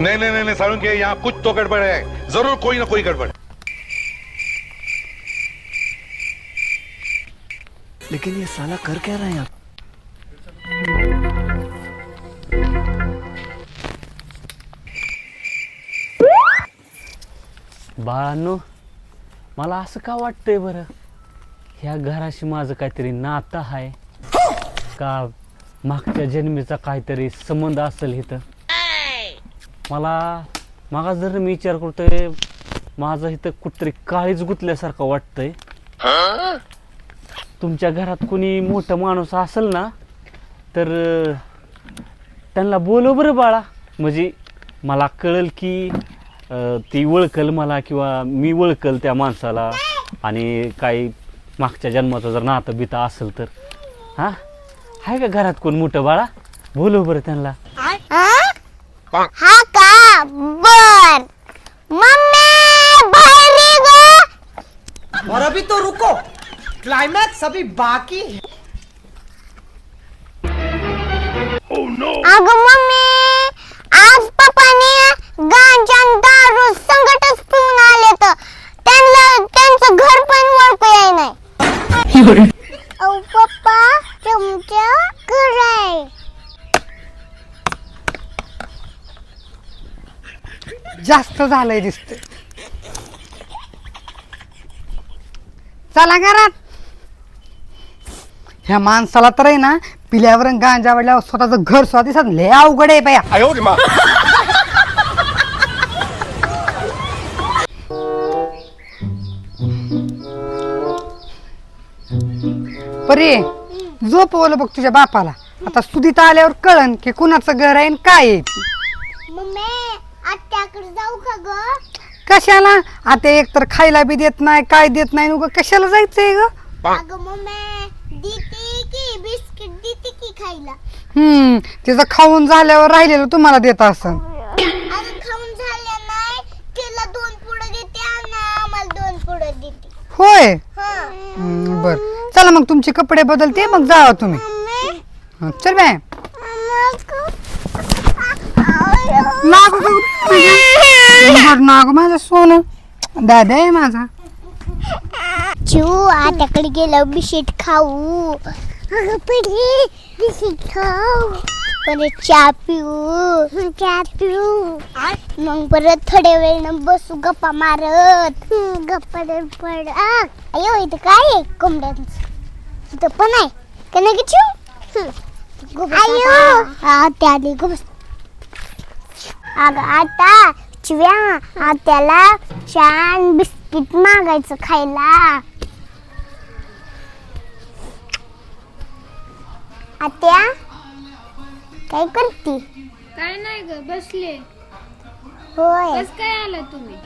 नहीं नहीं नहीं, नहीं सारुण के यहाँ कुछ तो गड़बड़ है। जरूर कोई ना कोई गड़बड़। लेकिन ये साला कर क्या रहे हैं आप? बाळांनो मला असं का वाटतंय बरं? ह्या घराशी माझं काहीतरी नातं आहे. का मागच्या जन्मीचा काहीतरी संबंध असेल इथं? मला मागा जर मी विचार करतोय माझं इथं कुठतरी काळीच गुतल्यासारखं वाटतंय. तुमच्या घरात कोणी मोठं माणूस असेल ना तर त्यांना बोलव बरं बाळा. म्हणजे मला कळल की ती ओळखल मला किंवा मी ओळखल त्या माणसाला. आणि काही मागच्या जन्माचं जर नातं बितं असेल तर. हां? आहे का घरात कोण मोठं बाळा? बोलव बरं त्यांना. हा का? बर. मम्मी बाहेर ये ग. और अभी तो रुको. क्लाइमैक्स अभी बाकी है. जास्त झालंय दिसत चला घरात. ह्या माणसाला तर आहे ना पिल्यावर आणि गांजा वाढल्यावर स्वतःचं घर स्वतः दिसत लय अवघड आहे बया. परे झोपवलं बघ तुझ्या बापाला. आता सुधीत आल्यावर कळन की कुणाचं घर आहे आणि काय आहे. मम्मी आत्याकडे जाऊ का ग? कशाला? आता एक तर खायला बी देत नाही काय देत नाही उगा कशाला जायचंय ग? अगं मम्मी देते की बिस्किट देते की खायला? हम्म तिचं खाऊन झाल्यावर राहिलेलं तुम्हाला देत असं अगं खाऊन झाल्या नाही तिला दोन पुढं देते आणि आम्हाला दोन पुढं देते. होय? हा. बर. चला मग तुमचे कपडे बदलते मग जावा तुम्ही. हं, चल बाय. नाग नाग माझं सोनं. दादा आहे माझा. चू आत्याकडे गेलं बिस्किट खाऊ. अगं पडली बिस्किट खाऊ. परत चहा पिऊ. चहा पिऊ. मग परत थोड्या वेळ बसू गप्पा मारत. गप्पा पड अयो इथं काय आहे? कोंबड्यांचं. इथं पण आहे. का नाही चिऊ अयो. आत्या आली गो बस. अगं आता चिव्या आत्याला छान बिस्किट मागायचं खायला. आत्या काय करते? काय नाही ग बसले होय. कस काय आला तुम्ही?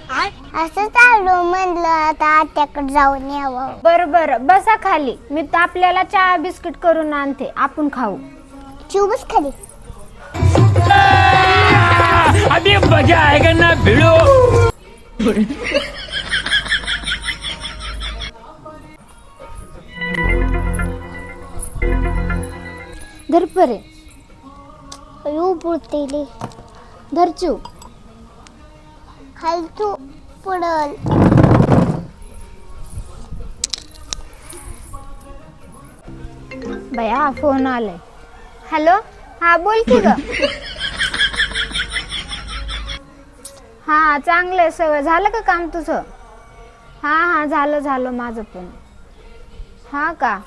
असं चालू म्हणलं आता आत्याकडे जाऊन यावं. बर बर बसा खाली. मी तर आपल्याला चहा बिस्किट करून आणते. आपण खाऊ. चिवबस खाली. धर परे अयो पुळतेली धरचू। खाली तू पडल। बया फोन आलाय हॅलो? हा बोल की ग. हा चांगलंय सगळं. झालं का काम तुझं? हा हा झालं झालं माझं पण. हा का?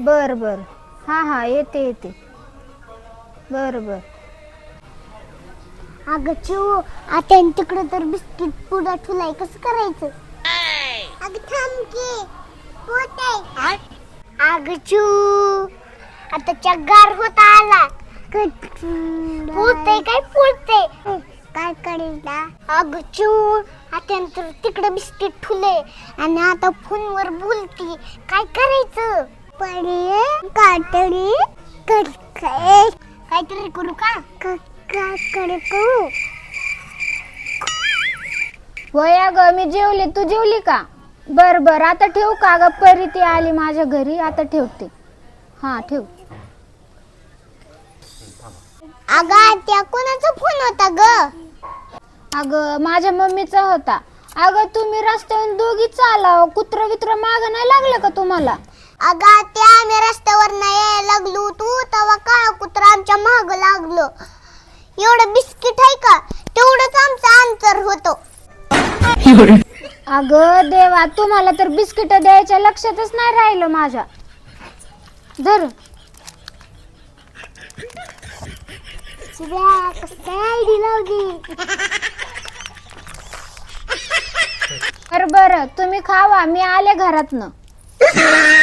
बर बर. हा हा येते येते. बर बर. अगं चिव आता तिकडे तर बिस्किट पुढं ठुलाय. कसं करायचं? अगं थांब की. पोते अगं चू आता चगार होता आला. पुळते काय? पुळते काय करायला अगं चू आता तिकडे बिस्किट ठुले आणि आता फोनवर बोलती काय करायचं? पडे काय काहीतरी करू का? काय करू. होय ग मी जेवले. तू जेवली का? बर बर. आता ठेवू का ग परी ती आली माझ्या घरी. आता ठेवते. हा ठेव. अगं त्या कोणाचा फोन होता ग? अगं माझ्या मम्मीचा होता. अगं तुम्ही रस्त्यावरून दोघी चालाव. कुत्र वित्र माग नाही लागलं का तुम्हाला? अगं त्या आम्ही रस्त्यावर यायला लागलो तू तेव्हा काळा कुत्रा आमच्या माग लागलो? एवढं बिस्किट आहे का? तेवढंच आमचं अंतर होतो. अगं देवा तुम्हाला तर बिस्किट द्यायच्या लक्षातच नाही राहिलं माझ्या. धर. शिव्या कसं आयडी लावली? बर बर तुम्ही खावा मी आले घरातनं.